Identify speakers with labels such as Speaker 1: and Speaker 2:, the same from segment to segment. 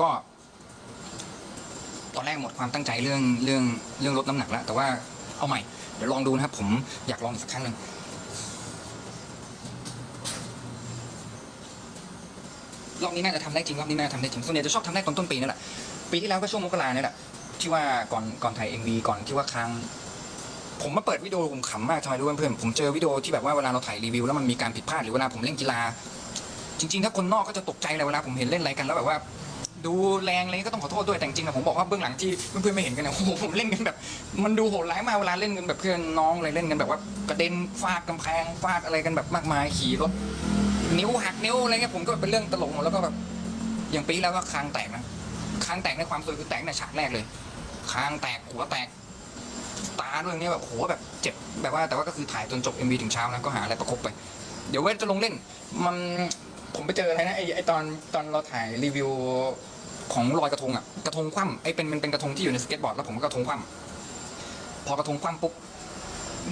Speaker 1: ก็ ตอนแรกหมดความตั้งใจเรื่องเรื่องเรื่องลดน้ำหนักแล้วแต่ว่าเอาใหม่เดี๋ยวลองดูนะครับ ผมอยากลองอีกสักครั้งหนึ่งรอบนี้น่าจะทำได้จริงรอบนี้น่าจะทำได้จริงส่วนใหญ่จะชอบทำได้ตอนต้นปีนี่นแหละปีที่แล้วก็ช่วงมกราเนี่ยแหละที่ว่าก่อนก่อนถ่ายเอ็มวีก่อนที่ว่าค้างผมมาเปิดวิดีโอผมขำมากทำไมรู้เพื่อนผมเจอวิดีโอที่แบบว่าเวลาเราถ่ายรีวิวแล้วมันมีการผิดพลาดหรือเวลาผมเล่นกีฬาจริงๆ ถ้าคนนอกก็จะตกใจเลยเวลาผมเห็นเล่นอะไรกันแล้วแบบว่า ดูแรงอะไรก็ต้องขอโทษด้วยแต่จริงๆอะผมบอกว่าเบื้องหลังที่เพื่อนๆไม่เห็นกันเนี่ยโอ้โหผมเล่นกันแบบ มันดูโหดร้ายมากเวลาเล่นกันแบบเพื่อนน้องอะไรเล่นกันแบบว่ากระเด็นฟาดกำแพงฟาดอะไรกันแบบมากมายขี่รถนิ้วหักนิ้วอะไรเงี้ยผมก็เป็นเรื่องตลกหมดแล้วก็แบบอย่างปีแล้วก็คางแตกนะคางแตกในความสวยคือแตกในฉากแรกเลยคางแตกหัวแตกตาด้วยเนี่ยแบบโหแบบเจ็บแบบว่าแต่ว่าก็คือถ่ายจนจบ MV ถึงเช้านะก็หาอะไรประคบไป เดี๋ยวเว้นจะลงเล่นมันผมไปเจออะไรนะไอไอตอนตอนเราถ่ายรีวิว ของลอยกระทงอะกระทงคว่ำไอ้เป็นเป็นเป็นกระทงที่อยู่ในสเก็ตบอร์ดแล้วผมก็กระทงคว่ำพอกระทงคว่ำปุ๊บ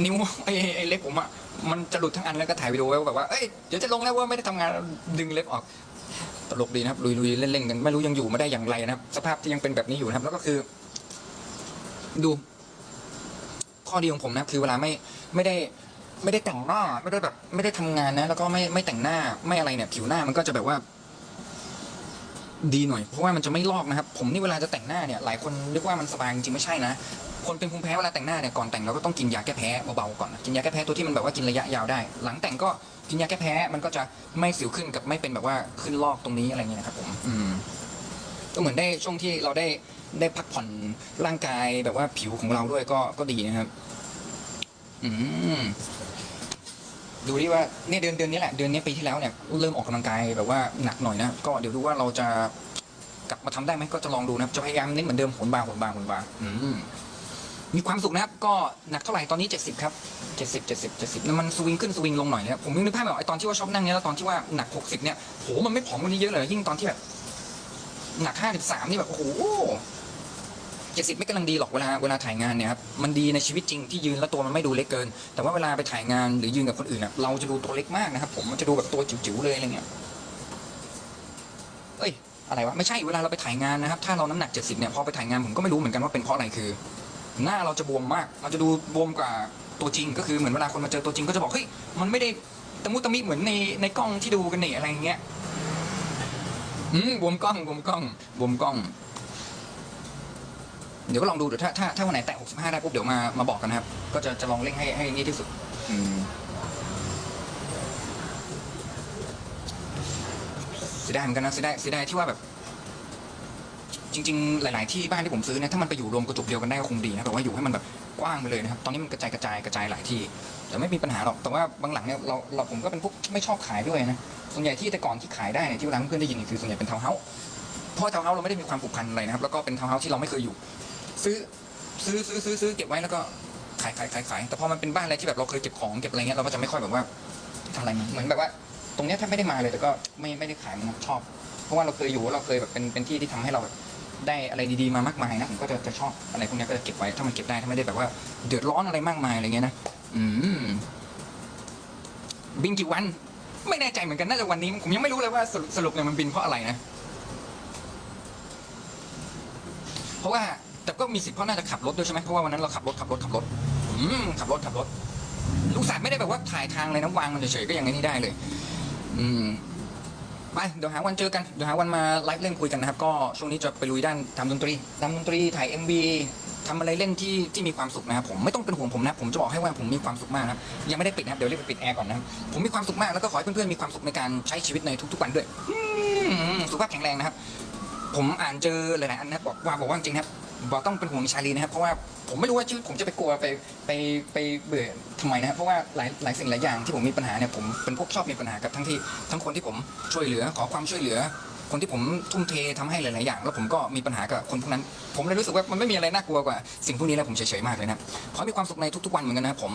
Speaker 1: นิ้วไอ้ไอ้เล็บผมอะมันจะหลุดทั้งอันแล้วก็ถ่ายวิดีโอไว้แบบว่าเอ้ยเดี๋ยวจะลงแล้วว่าไม่ได้ทำงานดึงเล็บออกตลกดีนะครับลุยลุยเล่นๆกันไม่รู้ยังอยู่มาได้อย่างไรนะครับ สภาพที่ยังเป็นแบบนี้อยู่นะครับ แล้วก็คือ ดู ข้อดีของผมนะคือเวลาไม่ไม่ได้ไม่ได้แต่งหน้า ไม่ได้แบบ ไม่ได้ทำงานนะ แล้วก็ไม่ไม่แต่งหน้าไม่อะไรเนี่ยผิวหน้ามันก็จะแบบว่า ดีหน่อยเพราะว่ามันจะไม่ลอกนะครับ ผมนี่เวลาจะแต่งหน้าเนี่ยหลายคนนึกว่ามันสบายจริงไม่ใช่นะคนเป็นภูมิแพ้เวลาแต่งหน้าเนี่ยก่อนแต่งเราก็ต้องกินยาแก้แพ้เบาๆก่อนนะกินยาแก้แพ้ตัวที่มันแบบว่ากินระยะยาวได้ หลังแต่งก็กินยาแก้แพ้มันก็จะไม่สิวขึ้นกับไม่เป็นแบบว่าขึ้นลอกตรงนี้อะไรเงี้ยนะครับผมอืมก็เหมือนได้ช่วงที่เราได้ได้พักผ่อนร่างกายแบบว่าผิวของเราด้วยก็ก็ดีนะครับ อืม ดูดิว่าเนี่ยเดือนเดือนนี้แหละเดือนนี้ปีที่แล้วเนี่ยเริ่มออกกำลังกายแบบว่าหนักหน่อยนะก็เดี๋ยวดูว่าเราจะกลับมาทำได้ไหมก็จะลองดูนะครับจะพยายามเน้นเหมือนเดิมโหนบาร์โหนบาร์โหนบาร์อืมมีความสุขนะครับก็หนักเท่าไหร่ตอนนี้ 70 ครับ70 70 70นั่นมันสวิงขึ้นสวิงลงหน่อยนะครับผมยังนึกภาพไม่ออกไอ้ตอนที่ว่าชอบนั่งเนี่ยแล้วตอนที่ว่าหนัก 60 เนี่ยโหมันไม่ผอมกว่านี้เยอะเลยยิ่งตอนที่แบบหนัก 53 นี่แบบโอ้โห 70ไม่กำลังดีหรอกเวลาเวลาถ่ายงานเนี่ยครับมันดีในชีวิตจริงที่ยืนแล้วตัวมันไม่ดูเล็กเกิน แต่ว่าเวลาไปถ่ายงานหรือยืนกับคนอื่นเราจะดูตัวเล็กมากนะครับ ผมมันจะดูแบบตัวจิ๋วๆเลยอะไรเงี้ยเอ้ยอะไรวะไม่ใช่เวลาเราไปถ่ายงานนะครับ ถ้าเราน้ำหนัก 70เนี่ยพอไปถ่ายงานผมก็ไม่รู้เหมือนกันว่าเป็นเพราะอะไรคือ หน้าเราจะบวมมาก เราจะดูบวมกว่าตัวจริง ก็คือเหมือนเวลาคนมาเจอตัวจริงก็จะบอกเฮ้ยมันไม่ได้ตะมุตะมิเหมือนในในกล้องที่ดูกันเนี่ยอะไรเงี้ยอืมบวมกล้องบวมกล้องบวมกล้อง เดี๋ยวก็ลองดูเดี๋ยวถ้าถ้าถ้าวันไหนแตะ65 ได้ปุ๊บเดี๋ยวมามาบอกกันนะครับ ก็จะจะลองเร่งให้ให้นี่ที่สุด อืมเสียดายเหมือนกันนะเสียดายเสียดายที่ว่าแบบ จริง ๆ หลาย ๆ ที่บ้านที่ผมซื้อเนี่ยถ้ามันไปอยู่รวมกระจุกเดียวกันได้ก็คงดีนะแบบว่าอยู่ให้มันแบบกว้างไปเลยนะครับ ตอนนี้มันกระจายกระจายกระจายหลายที่ แต่ไม่มีปัญหาหรอกแต่ว่าบางหลังเนี่ยเราเราผมก็เป็นพวกไม่ชอบขายด้วยนะส่วนใหญ่ที่แต่ก่อนที่ขายได้เนี่ยที่เวลาเพื่อนๆได้ยินเนี่ยคือส่วนใหญ่เป็นทาวน์เฮาส์เพราะทาวน์เฮาส์เราไม่ได้มีความผูกพันอะไรนะครับ แล้วก็เป็นทาวน์เฮาส์ที่เราไม่เคยอยู่ ซื้อซื้อซื้อซื้อซื้อเก็บไว้แล้วก็ขายขายขายขายแต่พอมันเป็นบ้านอะไรที่แบบเราเคยเก็บของเก็บอะไรเงี้ยเราก็จะไม่ค่อยแบบว่าทำอะไรมันเหมือนแบบว่า ตรงเนี้ยถ้าไม่ได้มาเลยแต่ก็ไม่ไม่ได้ขายมันชอบ เพราะว่าเราเคยอยู่เราเคยแบบเป็นเป็นที่ที่ทำให้เราแบบได้อะไรดีๆมามากมายนะผมก็จะจะชอบอะไรพวกเนี้ยก็จะเก็บไว้ถ้ามันเก็บได้ถ้าไม่ได้แบบว่าเดือดร้อนอะไรมากมายอะไรเงี้ยนะอืมบินกี่วัน ไม่แน่ใจเหมือนกันน่าจะวันนี้ผมยังไม่รู้เลยว่าสรุปสรุปเนี่ยมันบินเพราะอะไรนะ เพราะว่า แต่ก็มีสิทธิ์เพราะน่าจะขับรถด้วยใช่ไหมเพราะว่าวันนั้นเราขับรถขับรถขับรถอืมขับรถขับรถลูกสาวไม่ได้แบบว่าถ่ายทางเลยนะวางมันเฉยๆก็ยังไงนี่ได้เลย อืมไปเดี๋ยวหาวันเจอกันเดี๋ยวหาวันมาไลฟ์เล่นคุยกันนะครับ ก็ช่วงนี้จะไปลุยด้านทำดนตรีทำดนตรีถ่าย MV ทำอะไรเล่นที่ที่มีความสุขนะครับผมไม่ต้องเป็นห่วงผมนะผมจะบอกให้ว่าผมมีความสุขมากนะครับยังไม่ได้ปิดนะครับเดี๋ยวรีบไปปิดแอร์ก่อนนะครับผมมีความสุขมากแล้วก็ขอให้เพื่อนๆมีความสุขในการใช้ชีวิตในทุกๆวันด้วยสุขภาพแข็งแรงนะครับ ผมอ่านเจอหลายๆอันนะบอกว่าบอกว่าจริงครับ บอต้องเป็นห่วงชาลีนะครับ เพราะว่าผมไม่รู้ว่าชีวิตผมจะไปกลัวไปไปไปเบื่อทำไมนะครับ เพราะว่าหลายหลายสิ่งหลายอย่างที่ผมมีปัญหาเนี่ยผมเป็นพวกชอบมีปัญหากับทั้งที่ทั้งคนที่ผมช่วยเหลือขอความช่วยเหลือ คนที่ผมทุ่มเททำให้หลาย ๆ อย่าง แล้วผมก็มีปัญหากับคนพวกนั้น ผมเลยรู้สึกว่ามันไม่มีอะไรน่ากลัวกว่าสิ่งพวกนี้แล้วผมเฉย ๆ มากเลยนะครับขอมีความสุขในทุก ๆ วันเหมือนกันนะผม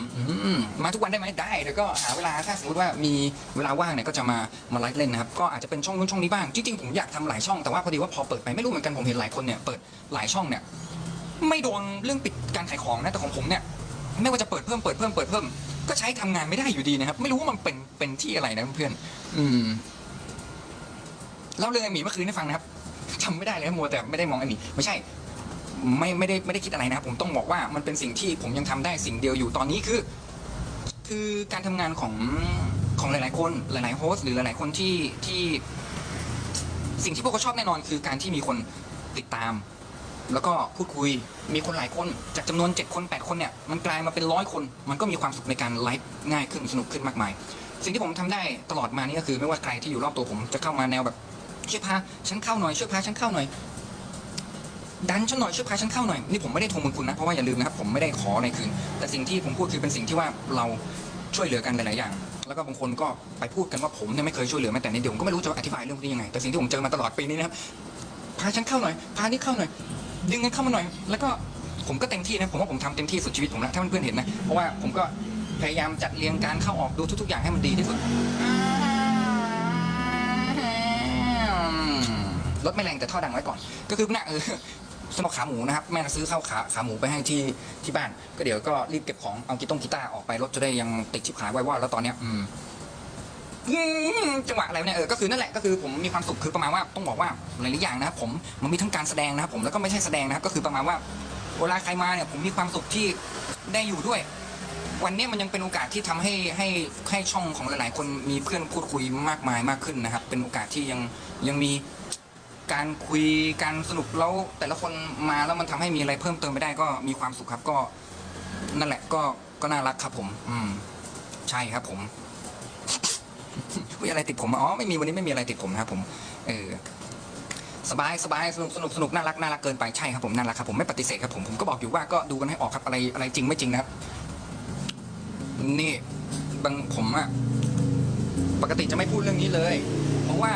Speaker 1: มาทุกวันได้ไหมได้เดี๋ยวก็หาเวลาถ้าสมมติว่ามีเวลาว่างเนี่ยก็จะมามาไลฟ์เล่นนะครับก็อาจจะเป็นช่องนู้นช่องนี้บ้างจริง ๆ ผมอยากทำหลายช่องแต่ว่าพอดีว่าพอเปิดไปไม่รู้เหมือนกันผมเห็นหลายคนเนี่ยเปิดหลายช่องเนี่ยไม่โดนเรื่องปิดการขายของนะแต่ของผมเนี่ยไม่ว่าจะเปิดเพิ่มเปิดเพิ่มเปิดเพิ่มก็ใช้ทำงานไม่ได้อยู่ดีนะครับ ไม่รู้ว่ามันเป็นเป็นที่อะไรนะเพื่อนอืม เล่าเรื่องไอหมีเมื่อคืนให้ฟังนะครับทำไม่ได้เลยมัวแต่ไม่ได้มองไอันนี้ไม่ใช่ไม่ไม่ได้ไม่ได้คิดอะไรนะครับผมต้องบอกว่ามันเป็นสิ่งที่ผมยังทำได้สิ่งเดียวอยู่ตอนนี้คือ คือการทำงานของของหลาย ๆ คนหลาย ๆ โฮสต์หรือหลาย ๆ คนที่ที่ สิ่งที่พวกเขาชอบแน่นอนคือการที่มีคนติดตาม แล้วก็พูดคุยมีคนหลายคนจากจำนวน 7 คน 8 คนเนี่ยมันกลายมาเป็นร้อยคน มันก็มีความสุขในการไลฟ์ง่ายขึ้นสนุกขึ้นมากมาย สิ่งที่ผมทำได้ตลอดมานี่ก็คือ ไม่ว่าใครที่อยู่รอบตัวผมจะเข้ามาแนวแบบ ช่วยพาฉันเข้าหน่อยช่วยพาฉันเข้าหน่อย ดันฉันหน่อยช่วยพาฉันเข้าหน่อยนี่ผมไม่ได้ทวงบุญคุณนะเพราะว่าอย่าลืมนะครับผมไม่ได้ขออะไรคืน แต่สิ่งที่ผมพูดคือเป็นสิ่งที่ว่าเราช่วยเหลือกันหลายๆอย่าง แล้วก็บางคนก็ไปพูดกันว่าผมเนี่ยไม่เคยช่วยเหลือแม้แต่นิดเดียวผมก็ไม่รู้จะอธิบายเรื่องพวกนี้ยังไงแต่สิ่งที่ผมเจอมาตลอดปีนี้นะครับพาฉันเข้าหน่อยพานี่เข้าหน่อย ดึงกันเข้ามาหน่อย แล้วก็ผมก็เต็มที่นะผมว่าผมทำเต็มที่สุดชีวิตผมแล้วถ้าเพื่อนๆเห็นนะเพราะว่าผมก็พยายามจัดเรียงการเข้าออกดูทุก ๆ อย่างให้มันดีที่สุด รถไม่แรงแต่ท่อดังไว้ก่อน ก็คือน่ะเออสำหรับขาหมูนะครับแม่ซื้อข้าวขาขาหมูไปให้ที่ที่บ้าน ก็เดี๋ยวก็รีบเก็บของเอากีต้งกีตาร์ออกไปรถจะได้ยังติดชิบหายไว้ว่าแล้วตอนเนี้ยอืมจังหวะอะไรเนี่ยเออก็คือนั่นแหละก็คือผมมีความสุขคือประมาณว่าต้องบอกว่าหลายๆอย่างนะครับผมมันมีทั้งการแสดงนะครับผมแล้วก็ไม่ใช่แสดงนะครับก็คือประมาณว่าเวลาใครมาเนี่ยผมมีความสุขที่ได้อยู่ด้วย วันเนี้ยมันยังเป็นโอกาสที่ทำให้ให้ให้ช่องของหลาย ๆ คนมีเพื่อนพูดคุยมากมายมากขึ้นนะครับ เป็นโอกาสที่ยังยังมี การคุยการสนุกแล้วแต่ละคนมาแล้วมันทำให้มีอะไรเพิ่มเติมไปได้ก็มีความสุขครับก็นั่นแหละก็ก็น่ารักครับผม อืม ใช่ครับผม มีอะไรติดผมอ๋อไม่มีวันนี้ไม่มีอะไรติดผมนะครับผมเออสบายสบายสนุกสนุกสนุกน่ารักน่ารักเกินไปใช่ครับผมน่ารักครับผมไม่ปฏิเสธครับผมผมก็บอกอยู่ว่าก็ดูกันให้ออกครับอะไรอะไรจริงไม่จริงนะครับ นี่บางผมอะปกติจะไม่พูดเรื่องนี้เลย เพราะว่า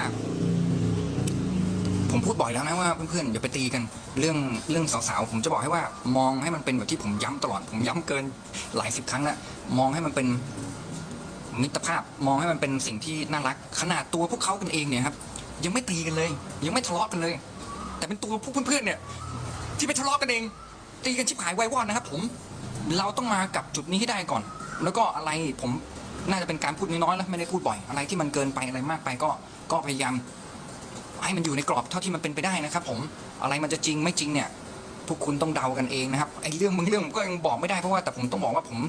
Speaker 1: ผมพูดบ่อยแล้วนะว่าเพื่อนๆอย่าไปตีกันเรื่องเรื่องสาวๆผมจะบอกให้ว่ามองให้มันเป็นแบบที่ผมย้ำตลอดผมย้ำเกินหลายสิบครั้งล้วมองให้มันเป็นมิตรภาพมองให้มันเป็นสิ่งที่น่ารัก ขนาดตัวพวกเขากันเองเนี่ยครับ ยังไม่ตีกันเลย ยังไม่ทะเลาะกันเลย แต่เป็นตัวพวกเพื่อนๆเนี่ย ที่ไปทะเลาะกันเอง ตีกันชิบหายไวายวอดนะครับ ผมเราต้องมากับจุดนี้ให้ได้ก่อน แล้วก็อะไรผมน่าจะเป็นการพูดน้อยๆแล้วไม่ได้พูดบ่อย อะไรที่มันเกินไปอะไรมากไปก็ก็พยายาม ให้มันอยู่ในกรอบเท่าที่มันเป็นไปได้นะครับ ผมอะไรมันจะจริงไม่จริงเนี่ยพวกคุณต้องเดากันเองนะครับไอ้เรื่องมึงเรื่องผมก็ยังบอกไม่ได้เพราะว่าแต่ผมต้องบอกว่าผม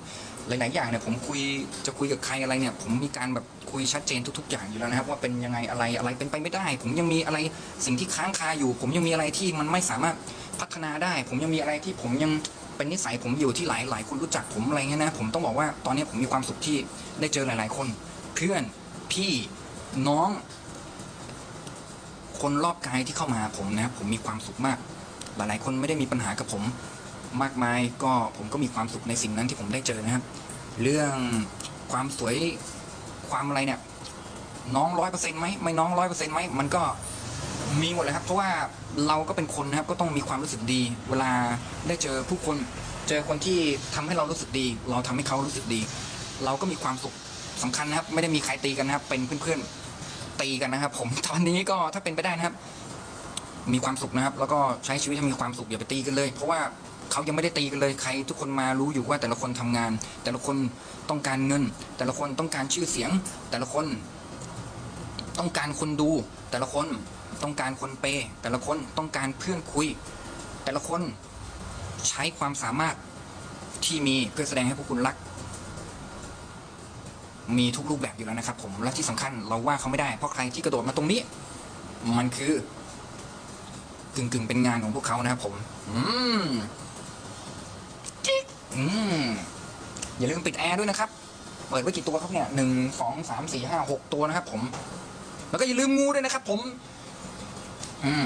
Speaker 1: หลาย ๆ อย่างเนี่ยผมคุยจะคุยกับใครอะไรเนี่ย ผมมีการแบบคุยชัดเจนทุก ๆ อย่างอยู่แล้วนะครับ ว่าเป็นยังไงอะไรอะไรเป็นไปไม่ได้ ผมยังมีอะไรสิ่งที่ค้างคาอยู่ ผมยังมีอะไรที่มันไม่สามารถพัฒนาได้ ผมยังมีอะไรที่ผมยังเป็นนิสัยผมอยู่ที่หลายหลายคนรู้จักผมอะไรเงี้ยนะผมต้องบอกว่าตอนนี้ผมมีความสุขที่ได้เจอหลาย ๆ คน เพื่อนพี่น้อง คนรอบกายที่เข้ามาหาผมนะครับผมมีความสุขมาก หลายๆคนไม่ได้มีปัญหากับผมมากมายก็ผมก็มีความสุขในสิ่งนั้นที่ผมได้เจอนะครับ เรื่องความสวยความอะไรเนี่ยน้องร้อยเปอร์เซ็นต์ไหมไม่น้องร้อยเปอร์เซ็นต์ไหมมันก็มีหมดเลยครับ เพราะว่าเราก็เป็นคนนะครับก็ต้องมีความรู้สึกดี เวลาได้เจอผู้คนเจอคนที่ทำให้เรารู้สึกดี เราทำให้เขารู้สึกดี เราก็มีความสุขสำคัญนะครับ ไม่ได้มีใครตีกันนะครับ เป็นเพื่อนๆ ตีกันนะครับ ผมตอนนี้ก็ถ้าเป็นไปได้นะครับ มีความสุขนะครับ แล้วก็ใช้ชีวิตให้มีความสุขอย่าไปตีกันเลย เพราะว่าเขายังไม่ได้ตีกันเลยใคร ทุกคนมารู้อยู่ว่าแต่ละคนทำงาน แต่ละคนต้องการเงิน แต่ละคนต้องการชื่อเสียง แต่ละคนต้องการคนดู แต่ละคนต้องการคนเปย์แต่ละคนต้องการเพื่อนคุย แต่ละคนใช้ความสามารถที่มีเพื่อแสดงให้พวกคุณรัก มีทุกรูปแบบอยู่แล้วนะครับ ผมและที่สำคัญเราว่าเขาไม่ได้ เพราะใครที่กระโดดมาตรงนี้ มันคือกึ่งกึ่งๆเป็นงานของพวกเขานะครับผม อืมจิ๊กอืมอย่าลืมปิดแอร์ด้วยนะครับ เปิดไว้กี่ตัวครับเนี่ยหนึ่งสองสามสี่ห้าหกตัวนะครับ ผม แล้วก็อย่าลืมงูด้วยนะครับ ผม อืม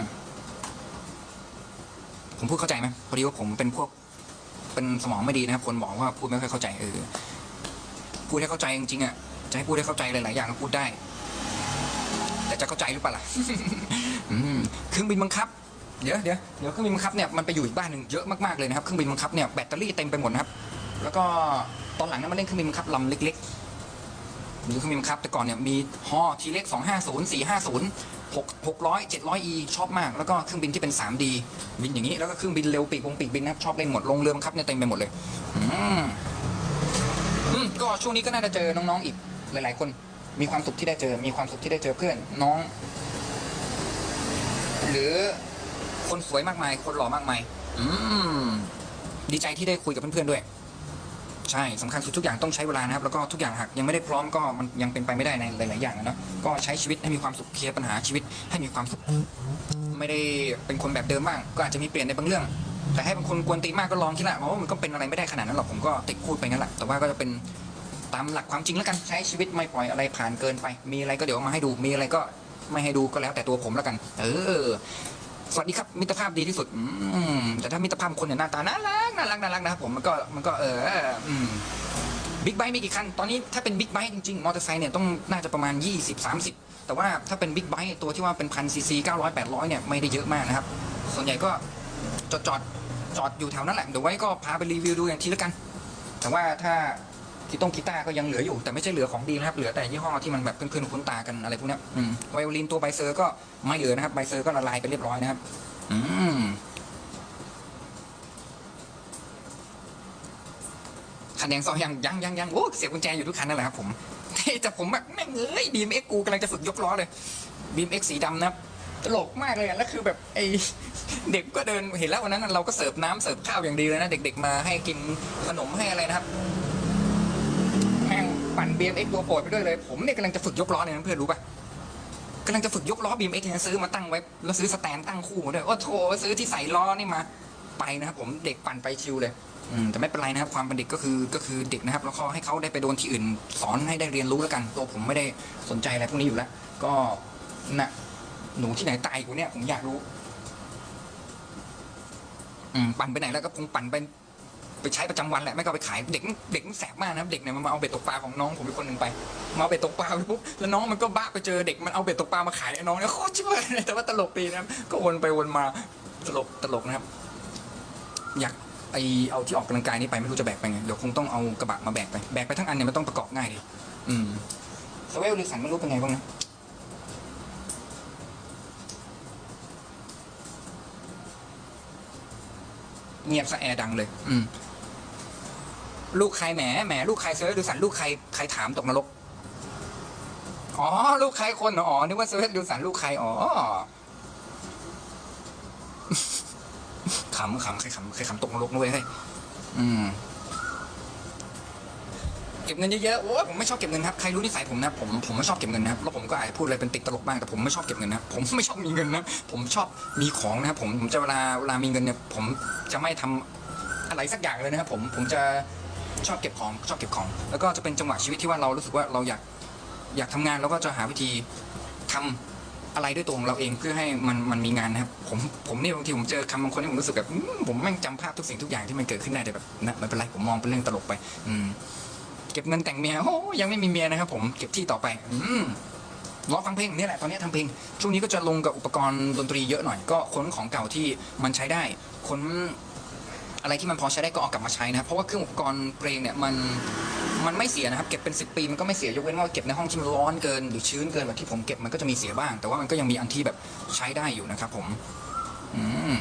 Speaker 1: ผมพูดเข้าใจไหมพอดีว่าผมเป็นพวก เป็นสมองไม่ดีนะครับ คนบอกว่าพูดไม่ค่อยเข้าใจเออ พูดให้เข้าใจจริงๆอะจะให้พูดให้เข้าใจหลายๆอย่างก็พูดได้ แต่จะเข้าใจหรือเปล่าล่ะเครื่องบินบังคับเดี๋ยวเดี๋ยวเดี๋ยวเครื่องบินบังคับเนี่ยมันไปอยู่อีกบ้านหนึ่งเยอะมากๆเลยนะครับเครื่องบินบังคับเนี่ยแบตเตอรี่เต็มไปหมดนะครับ แล้วก็ตอนหลังนั้นมาเล่นเครื่องบินบังคับลำเล็กๆหรือเครื่องบินบังคับแต่ก่อนเนี่ยมีฮอทีเล็กสองห้าศูนย์สี่ห้าศูนย์หกหกร้อยเจ็ดร้อยอีชอบมาก แล้วก็เครื่องบินที่เป็น 3D บินอย่างนี้แล้วก็เครื่องบินเร็วปีกวงปีกบินนะครับชอบเล่นหมดลงเรือบังคับเนี่ยเต็มไปหมดเลย อืม ช่วงนี้ก็น่าจะเจอน้องๆอีกหลาย ๆ คน มีความสุขที่ได้เจอ มีความสุขที่ได้เจอเพื่อนน้อง หรือคนสวยมากมาย คนหล่อมากมาย อืม ดีใจที่ได้คุยกับเพื่อนๆด้วย ใช่สำคัญสุดทุกอย่างต้องใช้เวลานะครับ แล้วก็ทุกอย่างหากยังไม่ได้พร้อมก็มันยังเป็นไปไม่ได้ในหลายๆอย่างนะ ก็ใช้ชีวิตให้มีความสุขเคลียร์ปัญหาชีวิต ให้มีความสุข ไม่ได้เป็นคนแบบเดิมบ้าง ก็อาจจะมีเปลี่ยนในบางเรื่อง แต่ให้เป็นคนกวนตีมากก็ลองคิดละเพราะว่ามันก็เป็นอะไรไม่ได้ขนาดนั้นหรอก ผมก็ติดพูดไปงั้นแหละ แต่ว่าก็จะเป็น ตามหลักความจริงแล้วกันใช้ชีวิตไม่ปล่อยอะไรผ่านเกินไป มีอะไรก็เดี๋ยวมาให้ดูมีอะไรก็ไม่ให้ดูก็แล้วแต่ตัวผมแล้วกัน เออ สวัสดีครับมิตรภาพดีที่สุด อืมแต่ถ้ามิตรภาพคนเนี่ยหน้าตาน่ารักน่ารักน่ารักนะครับผมมันก็มันก็เอออืมบิ๊กไบค์มีกี่คัน ตอนนี้ถ้าเป็นบิ๊กไบค์จริงๆ มอเตอร์ไซค์เนี่ยต้องน่าจะประมาณ 20 30 แต่ว่าถ้าเป็นบิ๊กไบค์ตัวที่ว่าเป็นพันซีซี900 800เนี่ยไม่ได้เยอะมากนะครับ ส่วนใหญ่ก็จอดจอดจอดอยู่แถวนั้นแหละ เดี๋ยวไว้ก็พาไปรีวิวดูอย่างทีละกัน แต่ว่าถ้า กีตงกีตาร์ก็ยังเหลืออยู่แต่ไม่ใช่เหลือของดีนะครับ เหลือแต่ยี่ห้อที่มันแบบเพื่อนๆคุ้นตากันอะไรพวกนี้ไวโอลินตัวไบเซอร์ก็ไม่เหลือนะครับไบเซอร์ก็ละลายไปเรียบร้อยนะครับ อืมคันแดงซอยยังยังยังยังโอ้เสียบกุญแจอยู่ทุกคันนั่นแหละครับผมแต่ผมแบบแม่งเอ้ยบีมเอ็กกูกำลังจะฝึกยกล้อเลยบีมเอ็กสีดำนะครับตลกมากเลยอะแล้วคือแบบไอเด็กก็เดินเห็นแล้ววันนั้นเราก็เสิร์ฟน้ำเสิร์ฟข้าวอย่างดีเลยนะเด็ก ๆ มาให้กินขนมให้อะไรนะครับ ปั่น BMX ตัวโปรดไปด้วยเลย ผมเนี่ยกำลังจะฝึกยกล้อเนี่ยนะเพื่อนรู้ปะกำลังจะฝึกยกล้อ BMX เนี่ยซื้อมาตั้งไว้ แล้วซื้อสแตนตั้งคู่มาด้วยโอ้โถซื้อที่ใส่ล้อนี่มา ไปนะครับผมเด็กปั่นไปชิวเลยอืมแต่ไม่เป็นไรนะครับความเป็นเด็กก็คือก็คือเด็กนะครับแล้วก็ให้เขาได้ไปโดนที่อื่น สอนให้ได้เรียนรู้แล้วกัน ตัวผมไม่ได้สนใจอะไรพวกนี้อยู่แล้ว ก็นะหนูที่ไหนตายกูเนี่ยผมอยากรู้ อืมปั่นไปไหนแล้วก็คงปั่นไป ไปใช้ประจำวันแหละไม่ก็ไปขายเด็กเด็กแสบมากนะเด็กเนี่ยมันมาเอาเบ็ดตกปลาของน้องผมอีกคนหนึ่งไปมาเอาเบ็ดตกปลาไปปุ๊บแล้วน้องมันก็บ้าไปเจอเด็กมันเอาเบ็ดตกปลามาขายไอ้น้องเนี่ยโคตรชิบหายเลยแต่ว่าตลกดีนะก็วนไปวนมาตลกตลกนะครับ อยากไอเอาที่ออกกำลังกายนี่ไปไม่รู้จะแบกไปไงเดี๋ยวคงต้องเอากระบะมาแบกไปแบกไปทั้งอันเนี่ยมันต้องประกอบง่ายดิอืมสเวลหรือสันไม่รู้เป็นไงบ้างนะเงียบสะแอดังเลย อืม ลูกใครแหมแหมลูกใครเซเว่นดูสันลูกใครใครถามตกนรกอ๋อลูกใครคนอ๋อนึกว่าเซเว่นดูสันลูกใครอ๋อขำขำใครขำใครขำตกนรกนะเว้ยเฮ้ยอืมเก็บเงินเยอะๆโอ้ยผมไม่ชอบเก็บเงินครับใครรู้นิสัยผมนะผมผมไม่ชอบเก็บเงินนะครับแล้วผมก็อาจจะพูดอะไรเป็นติดตลกบ้างแต่ผมไม่ชอบเก็บเงินนะผมไม่ชอบมีเงินนะผมชอบมีของนะครับผมผมจะเวลาเวลามีเงินเนี่ยผมจะไม่ทำอะไรสักอย่างเลยนะครับผมผมจะ ชอบเก็บของชอบเก็บของ แล้วก็จะเป็นจังหวะชีวิตที่ว่าเรารู้สึกว่าเราอยากอยากทำงานแล้วก็จะหาวิธีทำอะไรด้วยตัวของเราเองเพื่อให้มันมันมีงานนะครับผมผมนี่บางทีผมเจอคำบางคนที่ผมรู้สึกแบบผมแม่งจำภาพทุกสิ่งทุกอย่างที่มันเกิดขึ้นได้แต่แบบนะไม่เป็นไรผมมองเป็นเรื่องตลกไป อืม เก็บเงินแต่งเมียโอ้ยังไม่มีเมียนะครับผมเก็บที่ต่อไป อืมรอฟังเพลงนี่แหละตอนนี้ทำเพลงช่วงนี้ก็จะลงกับอุปกรณ์ดนตรีเยอะหน่อยก็ค้นของเก่าที่มันใช้ได้ค้น อะไรที่มันพอใช้ได้ก็เอากลับมาใช้นะครับเพราะว่าเครื่องอุปกรณ์เพลงเนี่ยมันมันไม่เสียนะครับ เก็บเป็นสิปีมันก็ไม่เสียยกเว้นว่าเก็บในห้องที่มันร้อนเกินหรือชื้นเกินแบบที่ผมเก็บมันก็จะมีเสียบ้าง แต่ว่ามันก็ยังมีอันที่แบบใช้ได้อยู่นะครับผมอืม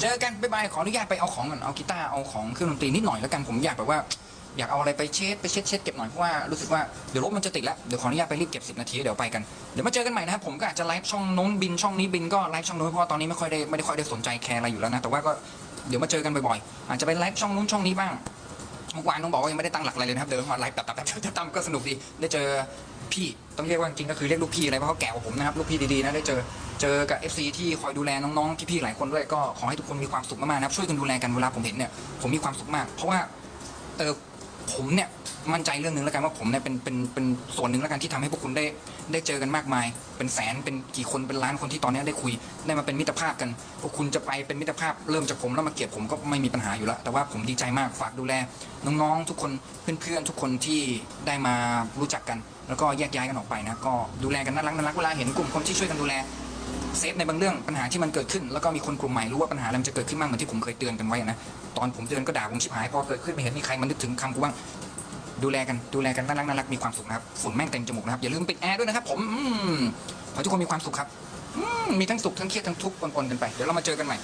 Speaker 1: เจอกันบ๊ายบายขออนุญาตไปเอาของก่อนเอากีตาร์เอาของเครื่องดนตรีนิดหน่อยแล้วกันผมอยากแบบว่า อยากเอาอะไรไปเช็ดไปเช็ดเช็ดเก็บหน่อยเพราะว่ารู้สึกว่าเดี๋ยวรถมันจะติดแล้วเดี๋ยวขออนุญาตไปรีบเก็บสิบนาทีเดี๋ยวไปกันเดี๋ยวมาเจอกันใหม่นะครับผมก็อาจจะไลฟ์ช่องโน้นบินช่องนี้บินก็ไลฟ์ช่องโน้นเพราะว่าตอนนี้ไม่ค่อยได้ไม่ได้ค่อยได้สนใจแคร์อะไรอยู่แล้วนะแต่ว่าก็เดี๋ยวมาเจอกันบ่อยๆอาจจะไปไลฟ์ช่องนู้นช่องนี้บ้างเมื่อวานต้องบอกว่ายังไม่ได้ตั้งหลักอะไรเลยนะครับเดินมาไลฟ์ตับตับตับตับตับก็สนุกดีได้เจอพี่ต้องเรียกว่าจริงก็คือเรียกลูกพี่อะไรเพราะเขาแก่กว่าผมนะครับลูกพี่ดีๆนะได้เจอเจอกับ FC ที่คอยดูแลน้องๆพี่ๆหลายคนด้วยก็ขอให้ทุกคนมีความสุขมากๆนะครับช่วยกันดูแลกันเวลาผมเห็นเนี่ยผมมีความสุขมาก เพราะว่าเออ ผมเนี่ยมั่นใจเรื่องหนึ่งแล้วกันว่าผมเนี่ยเป็นเป็นเป็นส่วนหนึ่งแล้วกันที่ทำให้พวกคุณได้ได้เจอกันมากมาย เป็นแสนเป็นกี่คนเป็นล้านคนที่ตอนนี้ได้คุย ได้มาเป็นมิตรภาพกัน พวกคุณจะไปเป็นมิตรภาพเริ่มจากผมแล้วมาเกลียดผมก็ไม่มีปัญหาอยู่แล้ว แต่ว่าผมดีใจมากฝากดูแล น้องๆทุกคนเพื่อนๆทุกคนที่ได้มารู้จักกัน แล้วก็แยกย้ายกันออกไปนะก็ดูแลกันน่ารักน่ารักเวลาเห็นกลุ่มคนที่ช่วยกันดูแล เซฟในบางเรื่องปัญหาที่มันเกิดขึ้น แล้วก็มีคนกลุ่มใหม่รู้ว่าปัญหาอะไรมันจะเกิดขึ้นบ้างเหมือนที่ผมเคยเตือนกันไว้นะตอนผมเตือนก็ด่าผมชิบหายพอเกิดขึ้นไม่เห็นมีใครมันนึกถึงคำกูบ้างดูแลกันดูแลกันน่ารักน่ารักมีความสุขนะครับฝุ่นแม่งเต็มจมูกนะครับอย่าลืมปิดแอร์ด้วยนะครับ ผมขอทุกคนมีความสุขครับมีทั้งสุขทั้งเครียดทั้งทุกข์ปนๆกันไปเดี๋ยวเรามาเจอกันใหม่